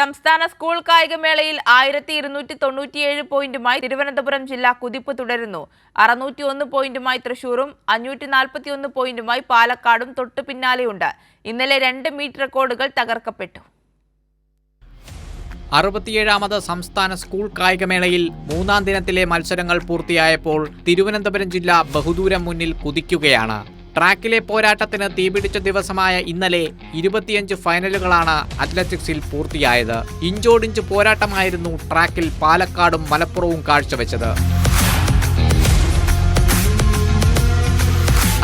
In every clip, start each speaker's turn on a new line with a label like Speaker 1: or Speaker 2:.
Speaker 1: സംസ്ഥാന സ്കൂൾ കായികമേളയിൽ ആയിരത്തി ഇരുന്നൂറ്റി തൊണ്ണൂറ്റിയേഴ് പോയിന്റുമായി തിരുവനന്തപുരം ജില്ല കുതിപ്പ് തുടരുന്നു. അറുന്നൂറ്റി ഒന്ന് പോയിന്റുമായി തൃശൂരും അഞ്ഞൂറ്റി നാൽപ്പത്തി ഒന്ന് പോയിന്റുമായി പാലക്കാടും തൊട്ടു പിന്നാലെയുണ്ട്. ഇന്നലെ രണ്ട് മീറ്റ് റെക്കോർഡുകൾ തകർക്കപ്പെട്ടു.
Speaker 2: അറുപത്തിയേഴാമത് സംസ്ഥാന സ്കൂൾ കായികമേളയിൽ മൂന്നാം ദിനത്തിലെ മത്സരങ്ങൾ പൂർത്തിയായപ്പോൾ തിരുവനന്തപുരം ജില്ല ബഹുദൂരം മുന്നിൽ കുതിക്കുകയാണ്. ട്രാക്കിലെ പോരാട്ടത്തിന് തീപിടിച്ച ദിവസമായ ഇന്നലെ ഇരുപത്തിയഞ്ച് ഫൈനലുകളാണ് അത്ലറ്റിക്സിൽ പൂർത്തിയായത്. ഇഞ്ചോടിഞ്ച് പോരാട്ടമായിരുന്നു ട്രാക്കിൽ പാലക്കാടും മലപ്പുറവും കാഴ്ചവെച്ചത്.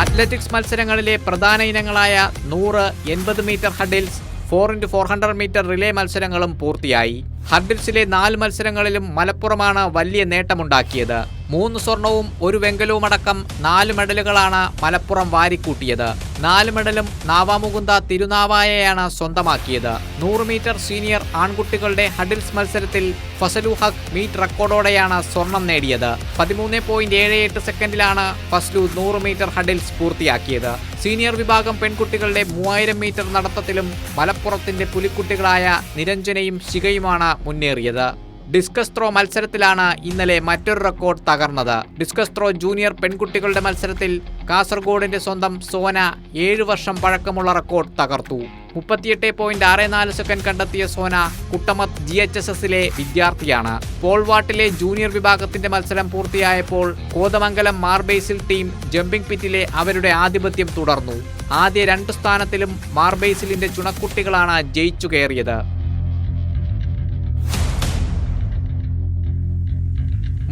Speaker 2: അത്ലറ്റിക്സ് മത്സരങ്ങളിലെ പ്രധാന ഇനങ്ങളായ നൂറ് എൺപത് meter hurdles four into four hundred meter relay മത്സരങ്ങളും പൂർത്തിയായി. ഹർഡിൽസിലെ നാല് മത്സരങ്ങളിലും മലപ്പുറമാണ് വലിയ നേട്ടമുണ്ടാക്കിയത്. മൂന്ന് സ്വർണവും ഒരു വെങ്കലവുമടക്കം നാല് മെഡലുകളാണ് മലപ്പുറം വാരിക്കൂട്ടിയത്. നാല് മെഡലും നാവാമുകുന്ദ തിരുനാവായയാണ് സ്വന്തമാക്കിയത്. നൂറ് മീറ്റർ സീനിയർ ആൺകുട്ടികളുടെ ഹഡിൽസ് മത്സരത്തിൽ ഫസലു ഹക് മീറ്റ് റെക്കോർഡോടെയാണ് സ്വർണം നേടിയത്. പതിമൂന്ന് പോയിന്റ് ഏഴ് എട്ട് സെക്കൻഡിലാണ് ഫസ്ലു നൂറ് മീറ്റർ ഹഡിൽസ് പൂർത്തിയാക്കിയത്. സീനിയർ വിഭാഗം പെൺകുട്ടികളുടെ മൂവായിരം മീറ്റർ നടത്തത്തിലും മലപ്പുറത്തിന്റെ പുലിക്കുട്ടികളായ നിരഞ്ജനയും ശിഖയുമാണ് മുന്നേറിയത്. ഡിസ്കസ് ത്രോ മത്സരത്തിലാണ് ഇന്നലെ മറ്റൊരു റെക്കോർഡ് തകർന്നത്. ഡിസ്കസ് ത്രോ ജൂനിയർ പെൺകുട്ടികളുടെ മത്സരത്തിൽ കാസർഗോഡിന്റെ സ്വന്തം സോന ഏഴ് വർഷം പഴക്കമുള്ള റെക്കോർഡ് തകർത്തു. മുപ്പത്തിയെട്ട് പോയിന്റ് ആറ് നാല് സെക്കൻഡ് കണ്ടെത്തിയ Sona Kuttamath G H S എസിലെ വിദ്യാർത്ഥിയാണ്. പോൾവാട്ടിലെ ജൂനിയർ വിഭാഗത്തിന്റെ മത്സരം പൂർത്തിയായപ്പോൾ കോതമംഗലം മാർബേസിൽ ടീം ജമ്പിംഗ് പിറ്റിലെ അവരുടെ ആധിപത്യം തുടർന്നു. ആദ്യ രണ്ട് സ്ഥാനത്തിലും മാർബേസിലിന്റെ ചുണക്കുട്ടികളാണ് ജയിച്ചു കയറിയത്.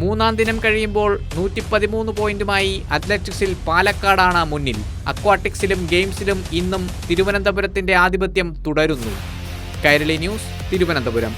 Speaker 2: മൂന്നാം ദിനം കഴിയുമ്പോൾ നൂറ്റി പതിമൂന്ന് പോയിന്റുമായി അത്ലറ്റിക്സിൽ പാലക്കാടാണ് മുന്നിൽ. അക്വാട്ടിക്സിലും ഗെയിംസിലും ഇന്നും തിരുവനന്തപുരത്തിന്റെ ആധിപത്യം തുടരുന്നു. കൈരളി ന്യൂസ് തിരുവനന്തപുരം.